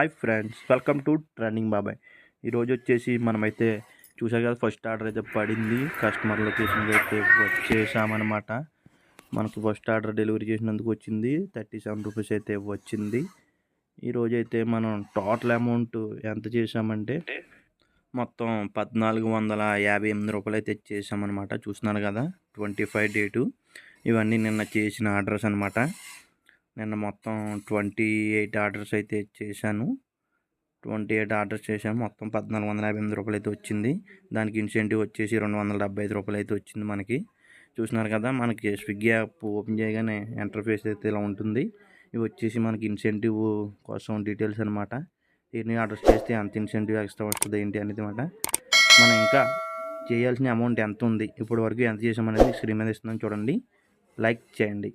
Hi friends welcome to trending బాబాయ్ ఈరోజు వచ్చేసి మనమైతే చూసారు కదా ఫస్ట్ ఆర్డర్ అయితే పడింది. కస్టమర్ లొకేషన్కి అయితే వచ్చేసామన్నమాట. మనకు ఫస్ట్ ఆర్డర్ డెలివరీ చేసినందుకు వచ్చింది. థర్టీ సెవెన్ రూపీస్ అయితే వచ్చింది. ఈరోజు అయితే మనం టోటల్ అమౌంట్ ఎంత చేసామంటే మొత్తం పద్నాలుగు వందల యాభై ఎనిమిది రూపాయలు అయితే చేసామన్నమాట చూస్తున్నారు కదా ట్వంటీ ఫైవ్ డేటు ఇవన్నీ నిన్న చేసిన ఆర్డర్స్ అనమాట నిన్న మొత్తం ట్వంటీ ఎయిట్ ఆర్డర్స్ అయితే చేశాను. ట్వంటీ ఎయిట్ ఆర్డర్స్ చేశాను. మొత్తం పద్నాలుగు వందల యాభై ఎనిమిది రూపాయలు అయితే వచ్చింది. దానికి ఇన్సెంటివ్ వచ్చేసి రెండు వందల డెబ్బై ఐదు రూపాయలు అయితే వచ్చింది మనకి. చూసినారు కదా మనకి స్విగ్గీ యాప్ ఓపెన్ చేయగానే ఇంటర్ఫేస్ అయితే ఇలా ఉంటుంది. ఇవి వచ్చేసి మనకి ఇన్సెంటివ్ కోసం డీటెయిల్స్ అనమాట ఎన్ని ఆర్డర్స్ చేస్తే ఎంత ఇన్సెంటివ్ ఎక్స్ట్రా వస్తుంది ఏంటి అనేది అనమాట మనం ఇంకా చేయాల్సిన అమౌంట్ ఎంత ఉంది ఇప్పటి వరకు ఎంత చేసామనేది స్క్రీన్ మీద ఇస్తున్నాం చూడండి. లైక్ చేయండి.